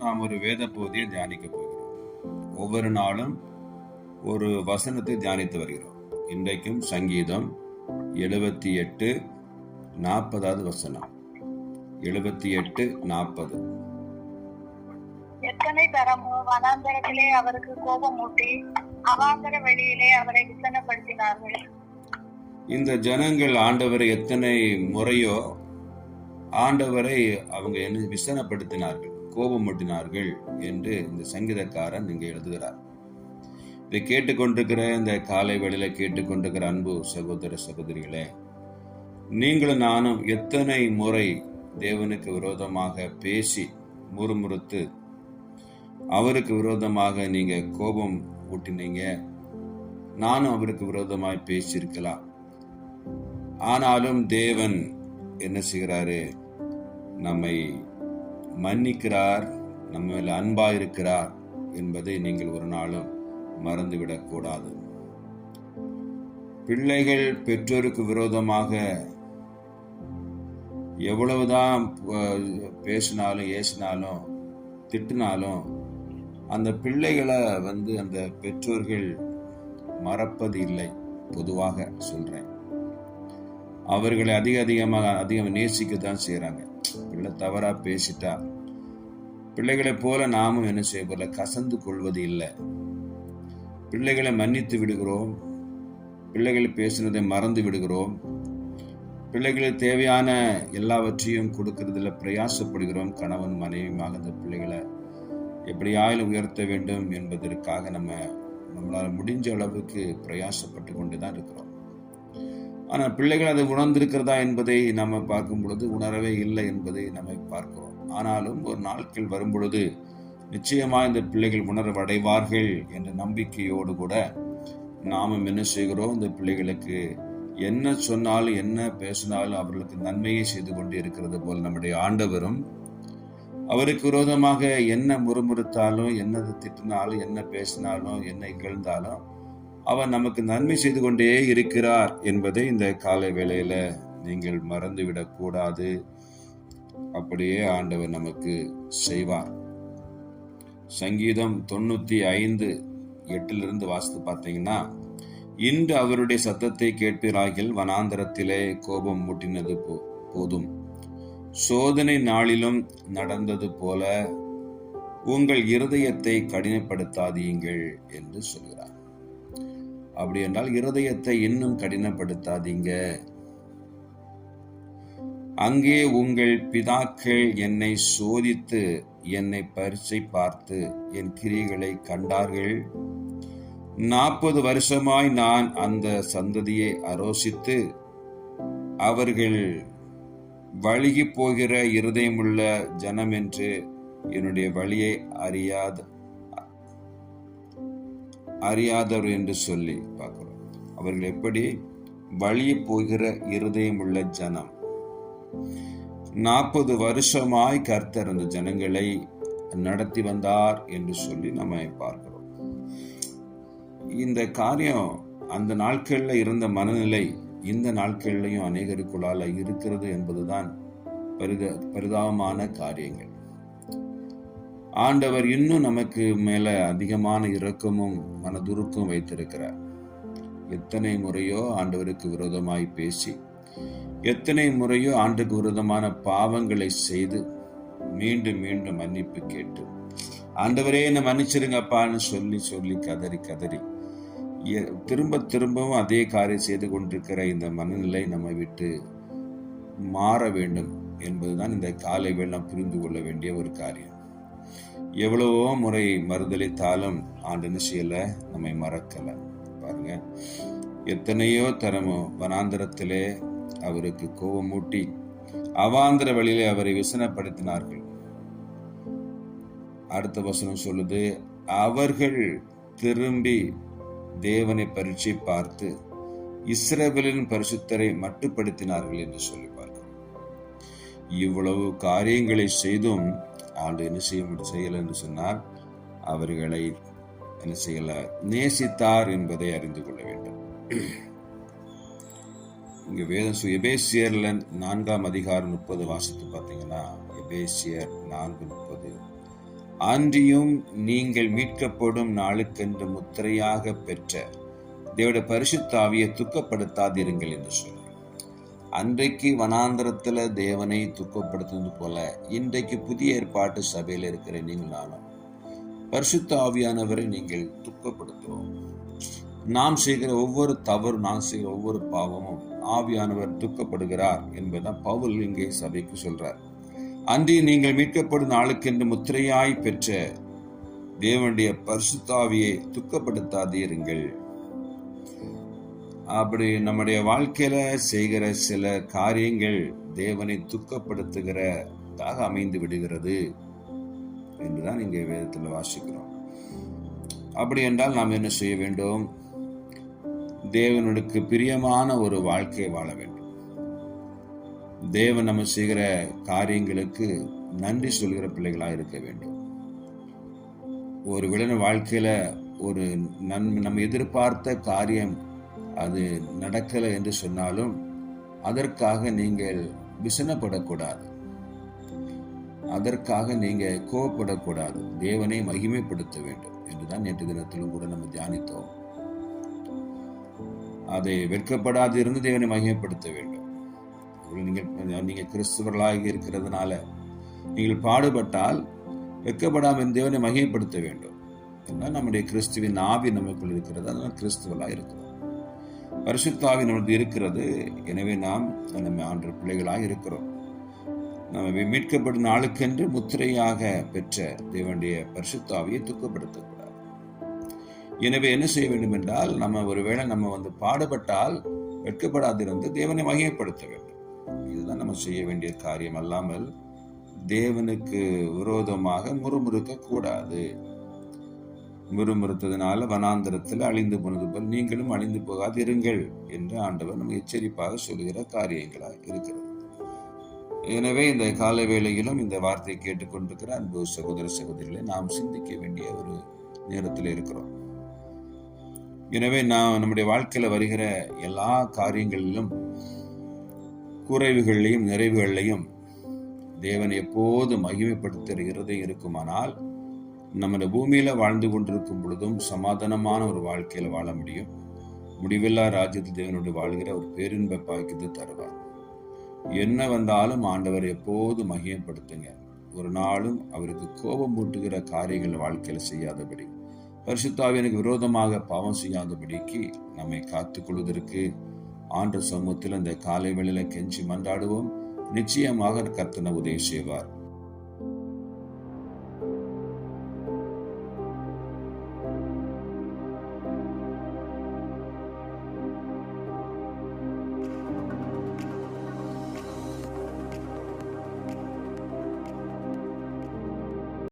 நாம் ஒரு வேத பகுதியை தியானிக்க போகிறோம். ஒவ்வொரு நாளும் ஒரு வசனத்தை தியானித்து வருகிறோம். இன்றைக்கும் சங்கீதம் எழுபத்தி எட்டு நாற்பதாவது வசனம். எழுபத்தி எட்டு நாற்பது. எத்தனை தரமோ வனாந்தரத்திலே அவருக்கு கோபம் ஊட்டி அவாந்தர வெளியிலே அவரை விசனப்படுத்தினார்கள். இந்த ஜனங்கள் ஆண்டவரை எத்தனை முறையோ ஆண்டவரை அவங்க என்ன விசனப்படுத்தினார்கள். கோபமூட்டினார்கள் என்று இந்த சங்கீதக்காரன் இங்கே எழுதுகிறார். இதை கேட்டுக்கொண்டிருக்கிற இந்த காலை வேளையில கேட்டுக்கொண்டிருக்கிற அன்பு சகோதர சகோதரிகளே நீங்களும் நானும் எத்தனை முறை தேவனுக்கு விரோதமாக பேசி முறுமுறுத்து அவருக்கு விரோதமாக நீங்க கோபம் ஊட்டினீங்க? நானும் அவருக்கு விரோதமாய் பேசியிருக்கலாம். ஆனாலும் தேவன் என்ன செய்கிறாரு? நம்மை மன்னிக்கிறார் நம்ம மேல அன்பா இருக்கிறார் என்பதை நீங்கள் ஒரு நாளும் மறந்துவிடக் கூடாது பிள்ளைகள் பெற்றோருக்கு விரோதமாக எவ்வளவுதான் பேசினாலும் ஏசினாலும் திட்டினாலும் அந்த பிள்ளைகளை வந்து அந்த பெற்றோர்கள் மறப்பது இல்லை பொதுவாக சொல்றேன். அவர்களை அதிக அதிகமாக அதிகம் நேசிக்க தான் செய்கிறாங்க பிள்ளை தவறாக பேசிட்டா பிள்ளைகளைப் போல நாமும் என்ன செய்ய போல கசந்து கொள்வது இல்லை. பிள்ளைகளை மன்னித்து விடுகிறோம். பிள்ளைகள் பேசுனதை மறந்து விடுகிறோம். பிள்ளைகளுக்கு தேவையான எல்லாவற்றையும் கொடுக்கறதுல பிரயாசப்படுகிறோம். கணவன் மனைவியுமாக அந்த பிள்ளைகளை எப்படியாயிலும் உயர்த்த வேண்டும் என்பதற்காக நம்ம நம்மளால் முடிஞ்ச அளவுக்கு பிரயாசப்பட்டு கொண்டு தான் இருக்கிறோம். ஆனால் பிள்ளைகள் அதை உணர்ந்திருக்கிறதா என்பதை நம்ம பார்க்கும் பொழுது உணரவே இல்லை என்பதை நம்ம பார்க்கிறோம். ஆனாலும் ஒரு நாட்கள் வரும் பொழுது நிச்சயமாக இந்த பிள்ளைகள் உணர்வடைவார்கள் என்ற நம்பிக்கையோடு கூட நாமும் என்ன செய்கிறோம்? இந்த பிள்ளைகளுக்கு என்ன சொன்னாலும் என்ன பேசினாலும் அவர்களுக்கு நன்மையை செய்து கொண்டு இருக்கிறது போல் நம்முடைய ஆண்டவரும் அவருக்கு விரோதமாக என்ன முறுமுறுத்தாலும் என்ன திட்டினாலும் என்ன பேசினாலும் என்ன இகழ்ந்தாலும் அவர் நமக்கு நன்மை செய்து கொண்டே இருக்கிறார் என்பதை இந்த காலை வேளையில நீங்கள் மறந்துவிடக்கூடாது அப்படியே ஆண்டவர் நமக்கு செய்வார். சங்கீதம் தொண்ணூத்தி ஐந்து எட்டிலிருந்து வாசித்து பார்த்தீங்கன்னா இன்று அவருடைய சத்தத்தை கேட்பீராகில் வனாந்தரத்திலே கோபம் மூட்டினது போ- போதும். சோதனை நாளிலும் நடந்தது போல உங்கள் இருதயத்தை கடினப்படுத்தாதீங்கள் என்று சொல்கிறார். அப்படி என்றால் இருதயத்தை இன்னும் கடினப்படுத்தாதீங்க. அங்கே உங்கள் பிதாக்கள் என்னை சோதித்து என்னை பரிசை பார்த்து என் கிரிகளை கண்டார்கள். நாற்பது வருஷமாய் நான் அந்த சந்ததியை அரோசித்து அவர்கள் வழுகி போகிற இருதயமுள்ள ஜனம் என்று என்னுடைய வழியை அறியாத அறியாதவர் என்று சொல்லி பார்க்கிறோம். அவர்கள் எப்படி? வழியே போகிற இருதயமுள்ள ஜனம். நாற்பது வருஷமாய் கர்த்தர் அந்த ஜனங்களை நடத்தி வந்தார் என்று சொல்லி நம்ம பார்க்கிறோம். இந்த காரியம் அந்த நாட்களில் இருந்த மனநிலை இந்த நாட்கள்லையும் அநேகருக்குள்ளால் இருக்கிறது என்பதுதான் பரித பரிதாபமான காரியங்கள். ஆண்டவர் இன்னும் நமக்கு மேல அதிகமான இரக்கமும் மனதுருக்கம் வைத்திருக்கிறார். எத்தனை முறையோ ஆண்டவருக்கு விரோதமாய் பேசி எத்தனை முறையோ ஆண்டுக்கு விரோதமான பாவங்களை செய்து மீண்டும் மீண்டும் மன்னிப்பு கேட்டு ஆண்டவரே என்னை மன்னிச்சிருங்கப்பான்னு சொல்லி சொல்லி கதறி கதறி திரும்ப திரும்பவும் அதே காரியம் செய்து கொண்டிருக்கிற இந்த மனநிலை நம்மை விட்டு மாற வேண்டும் என்பதுதான் இந்த காலை வேளம் புரிந்து கொள்ள வேண்டிய ஒரு காரியம். எவ்வளவோ முறை மறுதளித்தாலும் ஆண்டு செய்யல? நம்மை மறக்கல. பாருங்க. எத்தனையோ தரமோ வனாந்தரத்திலே அவருக்கு கோபமூட்டி அவாந்திர வழியிலே அவரை விசனப்படுத்தினார்கள். அடுத்த வசனம் சொல்லுது அவர்கள் திரும்பி தேவனை பரீட்சை பார்த்து இஸ்ரேபலின் பரிசுத்தரை மட்டுப்படுத்தினார்கள் என்று சொல்லி பார்க்கிறோம். இவ்வளவு காரியங்களை செய்தும் ஆண்டு என்ன செய்ய செய்யலை என்று சொன்னால் அவர்களை என்ன செய்யல நேசித்தார் என்பதை அறிந்து கொள்ள வேண்டும். இங்கே வேதம் எபேசியர்ல நான்காம் அதிகாரம் முப்பது வாசித்து பார்த்தீங்கன்னா எபேசியர் நான்கு முப்பது. அன்றியும் நீங்கள் மீட்கப்படும் நாளுக்கென்று முத்திரையாக பெற்ற தேவட பரிசுத்தாவியை துக்கப்படுத்தாதிருங்கள் என்று சொல்லி அன்றைக்கு வனாந்திரத்தில் தேவனை துக்கப்படுத்துவது போல இன்றைக்கு புதிய ஏற்பாட்டு சபையில் இருக்கிற நீங்கள் நானும் பரிசுத்த ஆவியானவரை நீங்கள் துக்கப்படுத்துவோம். நாம் செய்கிற ஒவ்வொரு தவறு நாம் செய்கிற ஒவ்வொரு பாவமும் ஆவியானவர் துக்கப்படுகிறார் என்பதுதான் பவுல் இங்கே சபைக்கு சொல்றார். அன்றி நீங்கள் மீட்கப்படும் நாளுக்கென்று முத்திரையாய் பெற்ற தேவனுடைய பரிசுத்தாவியை துக்கப்படுத்தாதீருங்கள். அப்படி நம்முடைய வாழ்க்கையில செய்கிற சில காரியங்கள் தேவனை துக்கப்படுத்துகிறதாக அமைந்து விடுகிறது என்றுதான் இங்கே வேதத்தில் வாசிக்கிறோம். அப்படி என்றால் நாம் என்ன செய்ய வேண்டும்? தேவனுக்கு பிரியமான ஒரு வாழ்க்கையை வாழ வேண்டும். தேவன் நம்ம செய்கிற காரியங்களுக்கு நன்றி சொல்கிற பிள்ளைகளாக இருக்க வேண்டும். ஒரு விளன வாழ்க்கையில ஒரு நன் நம்ம எதிர்பார்த்த காரியம் அது நடக்கலை என்று சொன்னாலும் அதற்காக நீங்கள் விசனப்படக்கூடாது. அதற்காக நீங்கள் கோவப்படக்கூடாது. தேவனை மகிமைப்படுத்த வேண்டும் என்றுதான் நேற்று தினத்திலும் கூட நம்ம தியானித்தோம். அதை வெட்கப்படாது இருந்து தேவனை மகிமைப்படுத்த வேண்டும். நீங்கள் நீங்கள் கிறிஸ்துவர்களாக இருக்கிறதுனால நீங்கள் பாடுபட்டால் வெட்கப்படாமல் தேவனை மகிமைப்படுத்த வேண்டும். என்றால் நம்முடைய கிறிஸ்துவின் ஆவி நமக்குள் இருக்கிறது. அதனால் கிறிஸ்துவலாக இருக்கிறோம் பரிசுத்தாவி நமக்கு இருக்கிறது. எனவே நாம் நம்ம ஆண்டு பிள்ளைகளாக இருக்கிறோம். நம்ம மீட்கப்படும் நாளுக்கென்று முத்திரையாக பெற்ற தேவனுடைய பரிசுத்தாவியை துக்கப்படுத்தக்கூடாது. எனவே என்ன செய்ய வேண்டும் என்றால் நம்ம ஒருவேளை நம்ம வந்து பாடுபட்டால் வெட்கப்படாதிருந்து தேவனை மகிமைப்படுத்த வேண்டும். இதுதான் நம்ம செய்ய வேண்டிய காரியம். அல்லாமல் தேவனுக்கு விரோதமாக முறுமுறுக்க கூடாது முறுமுறுத்ததுனால வனாந்தரத்தில் அழிந்து போனது போல் நீங்களும் அழிந்து போகாதிருங்கள் என்று ஆண்டவர் நம்ம எச்சரிப்பாக சொல்கிற காரியங்களாக இருக்கிறது. எனவே இந்த கால வேளையிலும் இந்த வார்த்தையை கேட்டுக்கொண்டிருக்கிற அன்பு சகோதர சகோதரிகளை நாம் சிந்திக்க வேண்டிய ஒரு நேரத்தில் இருக்கிறோம். எனவே நாம் நம்முடைய வாழ்க்கையில் வருகிற எல்லா காரியங்களிலும் குறைவுகளையும் நிறைவுகளையும் தேவன் எப்போது மகிமைப்படுத்துகிற இருதயம் இருக்குமானால் நம்ம பூமியில வாழ்ந்து கொண்டிருக்கும் பொழுதும் சமாதானமான ஒரு வாழ்க்கையில வாழ முடியும். முடிவில்லா ராஜ்யத்து தேவனோடு வாழ்கிற ஒரு பேரின்ப பாக்கியத்தை தருவார். என்ன வந்தாலும் ஆண்டவர் எப்போது மகிமைப்படுத்துங்க. ஒரு நாளும் அவருக்கு கோபம் மூட்டுகிற காரியங்கள் வாழ்க்கையில செய்யாதபடி பரிசுத்தாவியனுக்கு விரோதமாக பாவம் செய்யாதபடிக்கு நம்மை காத்துக்கொள்வதற்கு ஆண்டு சமூகத்தில் அந்த காலை வெளியில கெஞ்சி மன்றாடுவோம். நிச்சயமாக கர்த்தன உதவி செய்வார்.